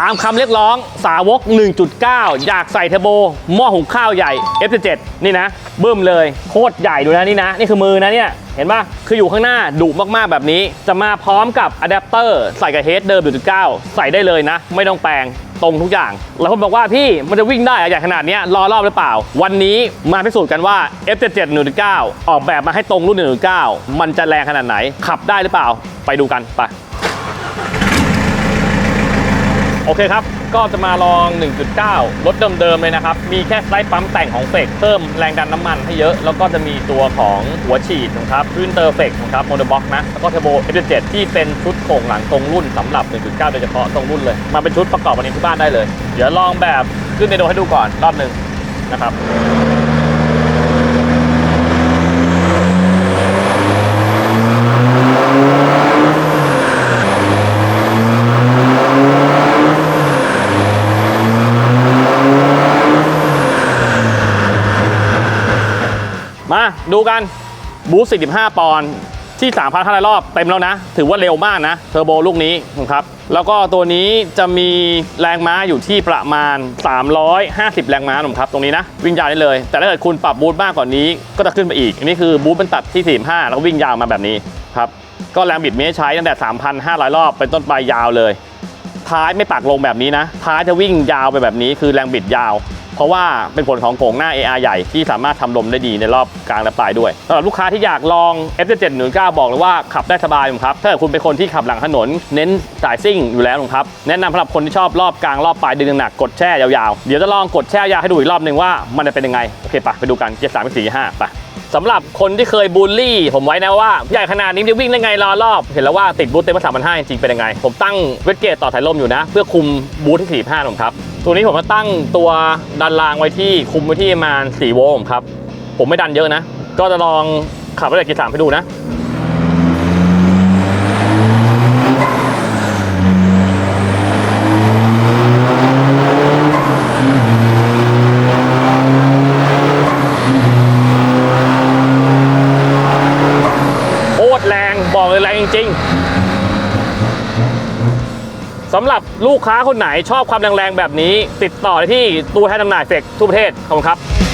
ตามคำเรียกร้องสาวก 1.9 อยากใส่เทอร์โบ หม้อหุงข้าวใหญ่ F7 นี่นะบึ้มเลยโคตรใหญ่ดูนะนี่นะ นี่คือมือนะเนี่ย เห็นปะคืออยู่ข้างหน้าดุมากๆแบบนี้ จะมาพร้อมกับอะแดปเตอร์ใส่กับเฮดเดิม 1.9 ใส่ได้เลยนะ ไม่ต้องแปลงตรงทุกอย่าง แล้วคนบอกว่าพี่มันจะวิ่งได้อะใหญ่ขนาดนี้รอรอบหรือเปล่า วันนี้มาพิสูจน์กันว่า F77 1.9 ออกแบบมาให้ตรงรุ่น 1.9 มันจะแรงขนาดไหนขับได้หรือเปล่า ไปดูกันไป โอเคครับ ก็จะมาลอง 1.9 รถเดิมๆเลยนะครับ มีแค่ไซส์ปั๊มแต่งของเฟกเพิ่มแรงดันน้ำมันให้เยอะ แล้วก็จะมีตัวของหัวฉีดนะครับพื้นเตอร์เฟกนะครับโมโนบ็อกนะ แล้วก็เทอร์โบ F7 ที่เป็นชุดโครงหลังตรงรุ่นสำหรับ 1.9 โดยเฉพาะตรงรุ่นเลย มาเป็นชุดประกอบวันนี้ที่บ้านได้เลย เดี๋ยวลองแบบขึ้นในโดให้ดูก่อนรอบหนึ่งนะครับ มาดูกันบูส45 ปอนด์ที่ 3,500 รอบเต็มแล้วนะ ถือว่าเร็วมากนะ เทอร์โบลูกนี้นะครับ แล้วก็ตัวนี้จะมีแรงม้าอยู่ที่ประมาณ 350 แรงม้าหนุ่มครับ ตรงนี้นะ วิ่งยาวได้เลย แต่ถ้าเกิดคุณปรับบูทมากกว่านี้ก็จะขึ้นไปอีก อันนี้คือบูทเป็นตัดที่ 45 แล้ววิ่งยาวมาแบบนี้ครับ ก็แรงบิดมีให้ใช้ตั้งแต่ 3,500 รอบเป็นต้นไปยาวเลย ท้ายไม่ปักลงแบบนี้นะ ท้ายจะวิ่งยาวไปแบบนี้ คือแรงบิดยาว เพราะว่าเป็นผลของโครงหน้า AR ใหญ่ที่สามารถทำลมได้ดีในรอบกลางและปลายด้วยสำหรับลูกค้าที่อยากลอง F7 1.9 บอกเลยว่าขับได้สบายครับถ้าคุณเป็นคนที่ขับหลังถนน เน้นสายซิ่งอยู่แล้วครับแนะนำสำหรับคนที่ชอบรอบกลางรอบปลายดึงหนักกดแช่ยาวๆเดี๋ยวจะลองกดแช่ยาวให้ดูอีกรอบหนึ่งว่ามันจะเป็นยังไงโอเคปะไปดูกันเกียร์สามสี่ห้าไปสำหรับคนที่เคยบูลลี่ ผมไว้นะว่าใหญ่ขนาดนี้จะวิ่งได้ไงรอรอบ เห็นแล้วว่าติดบูทเต็มมาสามพันห้าจริงๆเป็นยังไง ผมตั้งเวทเกตต่อสายลมอยู่นะ เพื่อคุมบูทที่สี่ห้าผมครับ ตัวนี้ผมมาตั้งตัวดันรางไว้ที่คุมไว้ที่ประมาณ4โวลต์ผมครับ ผมไม่ดันเยอะนะ ก็จะลองขับไปเลยกีสามให้ดูนะโคตรแรงบอกเลยแรงจริง สำหรับลูกค้าคนไหนชอบความแรงๆแบบนี้ ติดต่อได้ที่ตู้แทนจำหน่ายเฟกทั่วประเทศขอบคุณครับ